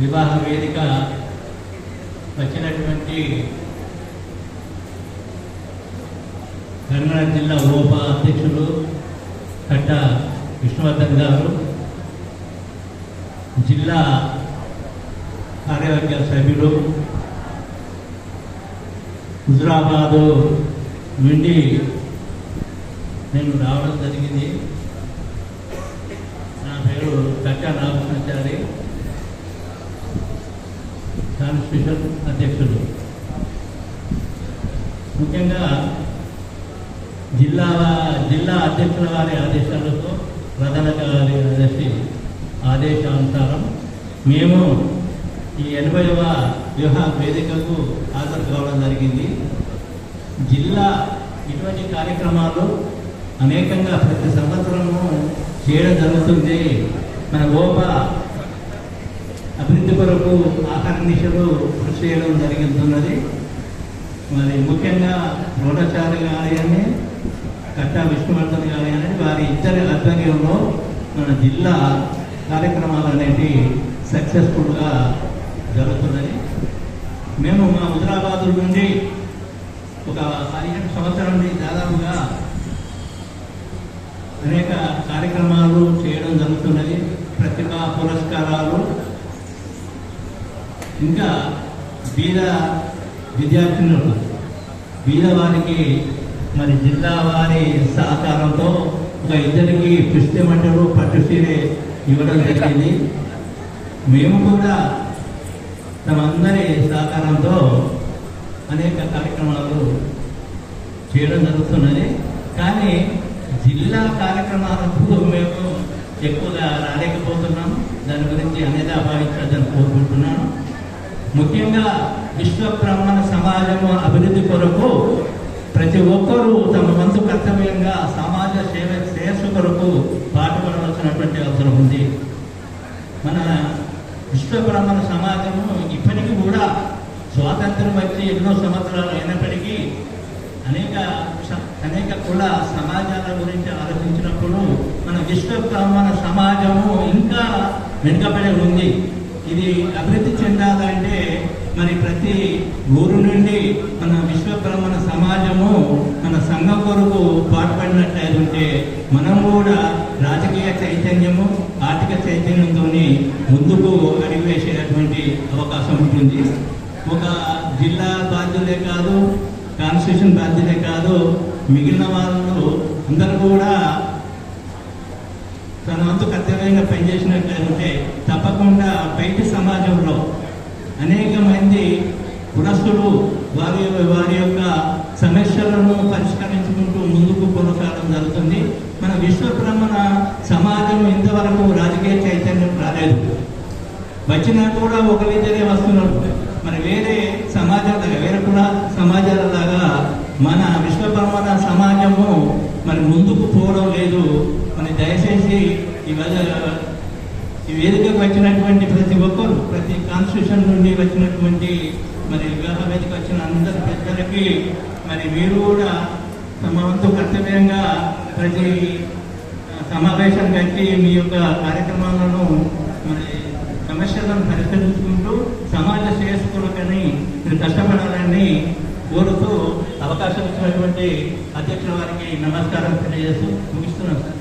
వివాహ వేదిక వచ్చినటువంటి కర్నాటక జిల్లా ఓప అధ్యక్షులు కట్ట విష్ణువర్ధన్ గారు జిల్లా కార్యవర్గ సభ్యులు హుజురాబాదు నుండి నేను రావడం జరిగింది. నా పేరు కట్ట దాని స్పెషల్ అధ్యక్షుడు. ముఖ్యంగా జిల్లా జిల్లా అధ్యక్షుల వారి ఆదేశాలతో ప్రధాన కార్యదర్శి ఆదేశానుసారం మేము ఈ ఎనభైవ వివాహ వేదికకు హాజరు కావడం జరిగింది. జిల్లా ఇటువంటి కార్యక్రమాలు అనేకంగా ప్రతి సంవత్సరము చేయడం జరుగుతుంది మన గోప కొరకు ఆకర్నిశలు కృషి చేయడం జరుగుతున్నది మరి ముఖ్యంగా గూఢచారి కానివ్వండి కట్టా విష్ణువర్ధన్ అని వారి ఇద్దరి ఆధ్వర్యంలో మన జిల్లా కార్యక్రమాలు అనేవి సక్సెస్ఫుల్గా జరుగుతున్నది. మేము మా హుజరాబాద్ నుండి ఒక పదిహేను సంవత్సరం నుండి దాదాపుగా అనేక కార్యక్రమాలు చేయడం జరుగుతున్నది. ప్రతిభా పురస్కారాలు ఇంకా బీద విద్యార్థినులకు బీద వారికి మరి జిల్లా వారి సహకారంతో ఒక ఇద్దరికి పుష్టి మంటలు పట్టు ఇవ్వడం జరిగింది. మేము కూడా తమందరి సహకారంతో అనేక కార్యక్రమాలు చేయడం జరుగుతున్నది. కానీ జిల్లా కార్యక్రమాలకు మేము ఎక్కువగా రాలేకపోతున్నాము దాని గురించి అనేది అభావించాలని కోరుకుంటున్నాను. ముఖ్యంగా విశ్వ బ్రాహ్మణ సమాజము అభివృద్ధి కొరకు ప్రతి ఒక్కరూ తమ వంతు కర్తవ్యంగా సమాజ సేవ శ్రేయస్సు కొరకు పాటుపడవలసినటువంటి అవసరం ఉంది. మన విశ్వ బ్రాహ్మణ సమాజము ఇప్పటికీ కూడా స్వాతంత్రం వచ్చి ఎన్నో సంవత్సరాలు అయినప్పటికీ అనేక అనేక కుల సమాజాల గురించి ఆలోచించినప్పుడు మన విశ్వ బ్రాహ్మణ సమాజము ఇంకా వెనుకబడి ఉంది. ఇది అభివృద్ధి చెందాలంటే మరి ప్రతి ఊరు నుండి మన విశ్వ సమాజము మన సంఘం కొరకు పాటుపడినట్లయితే ఉంటే మనం కూడా రాజకీయ చైతన్యము ఆర్థిక చైతన్యంతో ముందుకు అడిగివేసేటటువంటి అవకాశం ఉంటుంది. ఒక జిల్లా బాధ్యులే కాదు కాన్స్టిట్యూషన్ బాధ్యులే కాదు మిగిలిన వాళ్ళు అందరూ కూడా తన వంతు కర్తవ్యంగా పనిచేసినట్లయితే బయటి సమాజంలో అనేక మంది పురస్తులు వారి వారి యొక్క సమస్యలను పరిష్కరించుకుంటూ ముందుకు కొనసాగడం జరుగుతుంది. మన విశ్వ బ్రహ్మణ సమాజం ఇంతవరకు రాజకీయ చైతన్యం రాలేదు. వచ్చినా కూడా ఒకరిద్దరే వస్తున్నారు. మరి వేరే సమాజాల వేరే కూడా సమాజాల లాగా మన విశ్వబ్రహ్మణ సమాజము మరి ముందుకు పోవడం లేదు. మరి దయచేసి ఇవాళ ఈ వేదికకు వచ్చినటువంటి ప్రతి ఒక్కరు ప్రతి కాన్స్టిట్యూషన్ నుండి వచ్చినటువంటి మరి వివాహ వేదిక వచ్చిన అందరి పెద్దలకి మరి మీరు కూడా తమ వంతు కర్తవ్యంగా ప్రతి సమావేశం కట్టి మీ యొక్క కార్యక్రమాలను మరి సమస్యలను పరిష్కరించుకుంటూ సమాజ శ్రేయస్సు కొరకని మీరు కష్టపడాలని కోరుతూ అవకాశం ఇచ్చినటువంటి అధ్యక్షుల వారికి నమస్కారం తెలియజేస్తూ ముగిస్తున్నాం సార్.